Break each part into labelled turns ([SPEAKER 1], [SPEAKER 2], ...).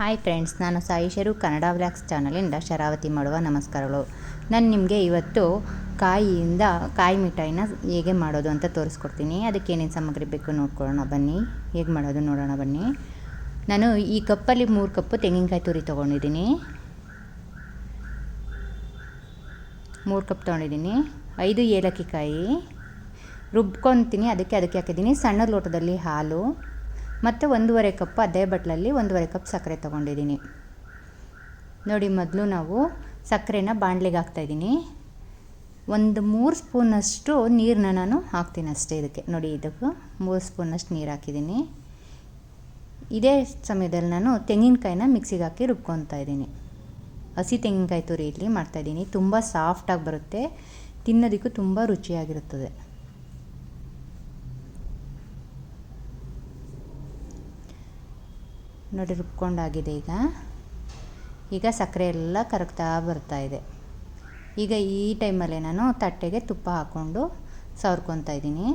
[SPEAKER 1] Hi friends ನಾನು ಸಾಯಿಶರು, Kannada vlogs ಚಾನಲಿಂದ ಶರಾವತಿ ಮಾಡುವ ನಮಸ್ಕಾರಗಳು. ನಾನು ನಿಮಗೆ ಇವತ್ತು ಕಾಯಿಯಿಂದ ಕಾಯಿ ಮಿಠಾಯಿನ ಹೇಗೆ ಮಾಡೋದು ಅಂತ ತೋರಿಸ್ಕೊಡ್ತೀನಿ. ಅದಕ್ಕೆ ಏನೇನು ಸಾಮಗ್ರಿ ಬೇಕು ನೋಡ್ಕೊಳ್ಳೋಣ ಬನ್ನಿ. ಹೇಗೆ ಮಾಡೋದು ನೋಡೋಣ ಬನ್ನಿ. ನಾನು ಈ ಕಪ್ಪಲ್ಲಿ ಮೂರು ಕಪ್ಪು ತೆಂಗಿನಕಾಯಿ ತುರಿ ತೊಗೊಂಡಿದ್ದೀನಿ. ಮೂರು ಕಪ್ ತೊಗೊಂಡಿದ್ದೀನಿ. ಐದು ಏಲಕ್ಕಿ ಕಾಯಿ. ರುಬ್ಕೊತೀನಿ, ಅದಕ್ಕೆ ಅದಕ್ಕೆ ಹಾಕಿದ್ದೀನಿ ಸಣ್ಣ ಲೋಟದಲ್ಲಿ ಹಾಲು. ಮತ್ತು ಒಂದೂವರೆ ಕಪ್ ಅದೇ ಬಟ್ಲಲ್ಲಿ ಒಂದೂವರೆ ಕಪ್ ಸಕ್ಕರೆ ತೊಗೊಂಡಿದ್ದೀನಿ. ನೋಡಿ, ಮೊದಲು ನಾವು ಸಕ್ಕರೆನ ಬಾಣಲೆಗೆ ಹಾಕ್ತಾಯಿದ್ದೀನಿ ಒಂದು ಮೂರು ಸ್ಪೂನಷ್ಟು ನೀರನ್ನ ನಾನು ಹಾಕ್ತೀನಿ ಅಷ್ಟೇ ಇದಕ್ಕೆ. ನೋಡಿ, ಇದಕ್ಕೆ ಮೂರು ಸ್ಪೂನಷ್ಟು ನೀರು ಹಾಕಿದ್ದೀನಿ. ಇದೇ ಸಮಯದಲ್ಲಿ ನಾನು ತೆಂಗಿನಕಾಯಿನ ಮಿಕ್ಸಿಗೆ ಹಾಕಿ ರುಬ್ಕೊತಾ ಇದ್ದೀನಿ. ಹಸಿ ತೆಂಗಿನಕಾಯಿ ತುರಿ ಇಲ್ಲಿ ಮಾಡ್ತಾಯಿದ್ದೀನಿ ತುಂಬ ಸಾಫ್ಟಾಗಿ ಬರುತ್ತೆ. ತಿನ್ನೋದಕ್ಕೂ ತುಂಬ ರುಚಿಯಾಗಿರುತ್ತದೆ. ನೋಡಿ ರುಬ್ಕೊಂಡಾಗಿದೆ ಈಗ. ಈಗ ಸಕ್ಕರೆ ಎಲ್ಲ ಕರಗ್ತಾ ಬರ್ತಾ ಇದೆ. ಈಗ ಈ ಟೈಮಲ್ಲೇ ನಾನು ತಟ್ಟೆಗೆ ತುಪ್ಪ ಹಾಕ್ಕೊಂಡು ಸವರ್ಕೊತಾ ಇದ್ದೀನಿ.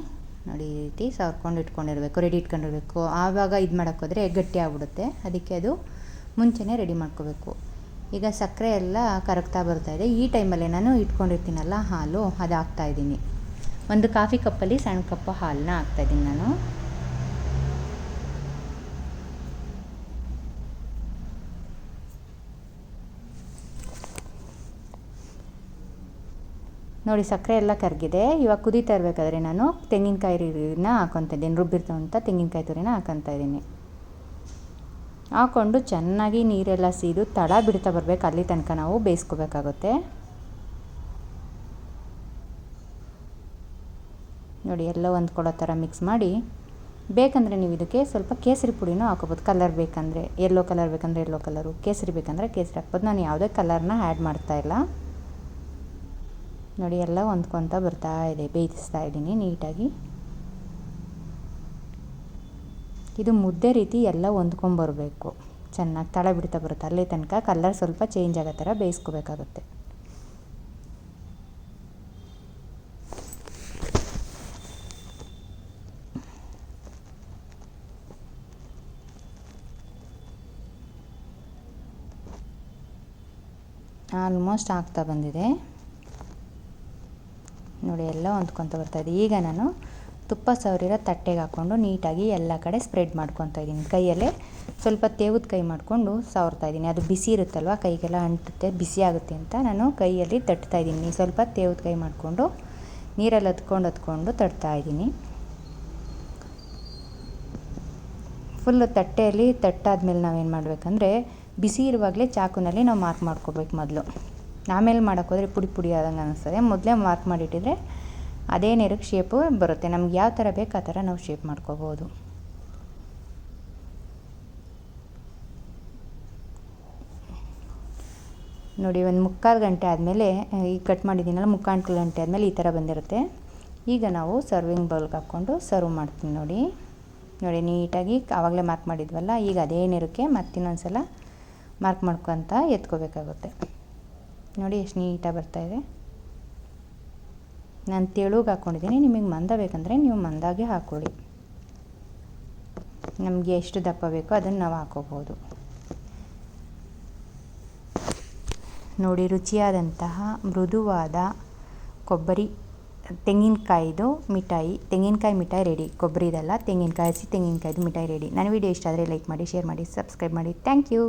[SPEAKER 1] ನೋಡಿ ಈ ರೀತಿ ಸವರ್ಕೊಂಡು ಇಟ್ಕೊಂಡಿರಬೇಕು, ರೆಡಿ ಇಟ್ಕೊಂಡಿರಬೇಕು. ಆವಾಗ ಇದು ಮಾಡೋಕ್ಕೋದ್ರೆ ಗಟ್ಟಿ ಆಗ್ಬಿಡುತ್ತೆ. ಅದಕ್ಕೆ ಅದು ಮುಂಚೆನೇ ರೆಡಿ ಮಾಡ್ಕೋಬೇಕು. ಈಗ ಸಕ್ಕರೆ ಎಲ್ಲ ಕರಗ್ತಾ ಬರ್ತಾ ಇದೆ. ಈ ಟೈಮಲ್ಲೇ ನಾನು ಇಟ್ಕೊಂಡಿರ್ತೀನಲ್ಲ ಹಾಲು ಅದು ಹಾಕ್ತಾಯಿದ್ದೀನಿ ಒಂದು ಕಾಫಿ ಕಪ್ಪಲ್ಲಿ ಸಣ್ಣ ಕಪ್ಪು ಹಾಲನ್ನ ಹಾಕ್ತಾಯಿದ್ದೀನಿ ನಾನು. ನೋಡಿ, ಸಕ್ಕರೆ ಎಲ್ಲ ಕರಗಿದೆ. ಇವಾಗ ಕುದೀತಾ ಇರಬೇಕಾದ್ರೆ ನಾನು ತೆಂಗಿನಕಾಯಿ ಹಾಕೊತ ಇದ್ದೀನಿ. ರುಬ್ಬಿರ್ತಂಥ ತೆಂಗಿನಕಾಯಿ ತುರಿನ ಹಾಕೊತಾ ಇದ್ದೀನಿ. ಹಾಕ್ಕೊಂಡು ಚೆನ್ನಾಗಿ ನೀರೆಲ್ಲ ಸೀದು ತಡ ಬಿಡ್ತಾ ಬರಬೇಕು. ಅಲ್ಲಿ ತನಕ ನಾವು ಬೇಯಿಸ್ಕೋಬೇಕಾಗುತ್ತೆ. ನೋಡಿ, ಎಲ್ಲ ಹೊಂದ್ಕೊಳ್ಳೋ ಥರ ಮಿಕ್ಸ್ ಮಾಡಿ ಬೇಕಂದರೆ ನೀವು ಇದಕ್ಕೆ ಸ್ವಲ್ಪ ಕೇಸರಿ ಪುಡಿನೂ ಹಾಕೋಬೋದು. ಕಲರ್ ಬೇಕಂದರೆ ಎಲ್ಲೋ ಕಲರ್ ಬೇಕಂದರೆ ಎಲ್ಲೋ ಕಲರು, ಕೇಸರಿ ಬೇಕಂದರೆ ಕೇಸರಿ ಹಾಕ್ಬೋದು. ನಾನು ಯಾವುದೇ ಕಲರ್ನ ಆ್ಯಡ್ ಮಾಡ್ತಾಯಿಲ್ಲ ನೋಡಿ, ಎಲ್ಲ ಹೊಂದ್ಕೊತ ಬರ್ತಾ ಇದೆ, ಬೇಯಿಸ್ತಾ ಇದ್ದೀನಿ ನೀಟಾಗಿ. ಇದು ಮುದ್ದೆ ರೀತಿ ಎಲ್ಲ ಹೊಂದ್ಕೊಂಬರ್ಬೇಕು ಚೆನ್ನಾಗಿ ತಳ ಬಿಡ್ತಾ ಬರುತ್ತೆ. ಅಲ್ಲಿ ತನಕ ಕಲರ್ ಸ್ವಲ್ಪ ಚೇಂಜ್ ಆಗೋ ಥರ ಬೇಯಿಸ್ಕೋಬೇಕಾಗುತ್ತೆ. ಆಲ್ಮೋಸ್ಟ್ ಆಗ್ತಾ ಬಂದಿದೆ. ನೋಡಿ ಎಲ್ಲ ಹೊಂದ್ಕೊತ ಬರ್ತಾಯಿದೆ ಈಗ ನಾನು ತುಪ್ಪ ಸವರಿರೋ ತಟ್ಟೆಗೆ ಹಾಕ್ಕೊಂಡು ನೀಟಾಗಿ ಎಲ್ಲ ಕಡೆ ಸ್ಪ್ರೆಡ್ ಮಾಡ್ಕೊತಾ ಇದ್ದೀನಿ. ಕೈಯಲ್ಲೇ ಸ್ವಲ್ಪ ತೇವದ ಕೈ ಮಾಡಿಕೊಂಡು ಸವರ್ತಾ ಇದ್ದೀನಿ. ಅದು ಬಿಸಿ ಇರುತ್ತಲ್ವ, ಕೈಗೆಲ್ಲ ಅಂಟುತ್ತೆ, ಬಿಸಿ ಆಗುತ್ತೆ ಅಂತ ನಾನು ಕೈಯಲ್ಲಿ ತಟ್ತಾ ಇದ್ದೀನಿ. ಸ್ವಲ್ಪ ತೇವದ ಕೈ ಮಾಡಿಕೊಂಡು ನೀರಲ್ಲಿ ಹತ್ಕೊಂಡು ಹತ್ಕೊಂಡು ತಟ್ತಾ ಇದ್ದೀನಿ. ಫುಲ್ಲು ತಟ್ಟೆಯಲ್ಲಿ ತಟ್ಟಾದ್ಮೇಲೆ ನಾವೇನು ಮಾಡಬೇಕಂದ್ರೆ, ಬಿಸಿ ಇರುವಾಗಲೇ ಚಾಕುನಲ್ಲಿ ನಾವು ಮಾರ್ಕ್ ಮಾಡ್ಕೋಬೇಕು ಮೊದಲು. ಆಮೇಲೆ ಮಾಡೋಕ್ಕೋದ್ರೆ ಪುಡಿ ಪುಡಿ ಆದಂಗೆ ಅನ್ನಿಸ್ತದೆ ಮೊದಲೇ ಮಾರ್ಕ್ ಮಾಡಿಟ್ಟಿದ್ರೆ ಅದೇ ನೆರಕ್ಕೆ ಶೇಪು ಬರುತ್ತೆ. ನಮ್ಗೆ ಯಾವ ಥರ ಬೇಕು ಆ ಥರ ನಾವು ಶೇಪ್ ಮಾಡ್ಕೋಬೋದು. ನೋಡಿ, ಒಂದು ಮುಕ್ಕಾಲು ಗಂಟೆ ಆದಮೇಲೆ ಈಗ ಕಟ್ ಮಾಡಿದ್ದೀನಲ್ಲ ಮುಕ್ಕಾಲು ಗಂಟೆ ಆದಮೇಲೆ ಈ ಥರ ಬಂದಿರುತ್ತೆ. ಈಗ ನಾವು ಸರ್ವಿಂಗ್ ಬೌಲ್ಗೆ ಹಾಕ್ಕೊಂಡು ಸರ್ವ್ ಮಾಡ್ತೀನಿ ನೋಡಿ. ನೋಡಿ, ನೀಟಾಗಿ ಆವಾಗಲೇ ಮಾರ್ಕ್ ಮಾಡಿದ್ವಲ್ಲ, ಈಗ ಅದೇ ನೆರಕ್ಕೆ ಮತ್ತಿನ್ನೊಂದು ಸಲ ಮಾರ್ಕ್ ಮಾಡ್ಕೊತ ಎತ್ಕೋಬೇಕಾಗುತ್ತೆ. ನೋಡಿ, ಎಷ್ಟು ನೀಟಾಗಿ ಬರ್ತಾಯಿದೆ ನಾನು ತೆಳುಗೆ ಹಾಕ್ಕೊಂಡಿದ್ದೀನಿ ನಿಮಗೆ ಮಂದ ಬೇಕಂದರೆ ನೀವು ಮಂದಾಗೆ ಹಾಕ್ಕೊಳ್ಳಿ ನಮಗೆ ಎಷ್ಟು ದಪ್ಪ ಬೇಕೋ ಅದನ್ನು ನಾವು ಹಾಕೋಬೋದು ನೋಡಿ, ರುಚಿಯಾದಂತಹ ಮೃದುವಾದ ಕೊಬ್ಬರಿ, ತೆಂಗಿನಕಾಯಿದು ಮಿಠಾಯಿ, ತೆಂಗಿನಕಾಯಿ ಮಿಠಾಯಿ ರೆಡಿ ಕೊಬ್ಬರಿದಲ್ಲ ತೆಂಗಿನಕಾಯಿ, ಹಸಿ ತೆಂಗಿನಕಾಯಿದು ಮಿಠಾಯಿ ರೆಡಿ ನನ್ನ ವಿಡಿಯೋ ಇಷ್ಟ ಆದರೆ ಲೈಕ್ ಮಾಡಿ ಶೇರ್ ಮಾಡಿ ಸಬ್ಸ್ಕ್ರೈಬ್ ಮಾಡಿ. Thank you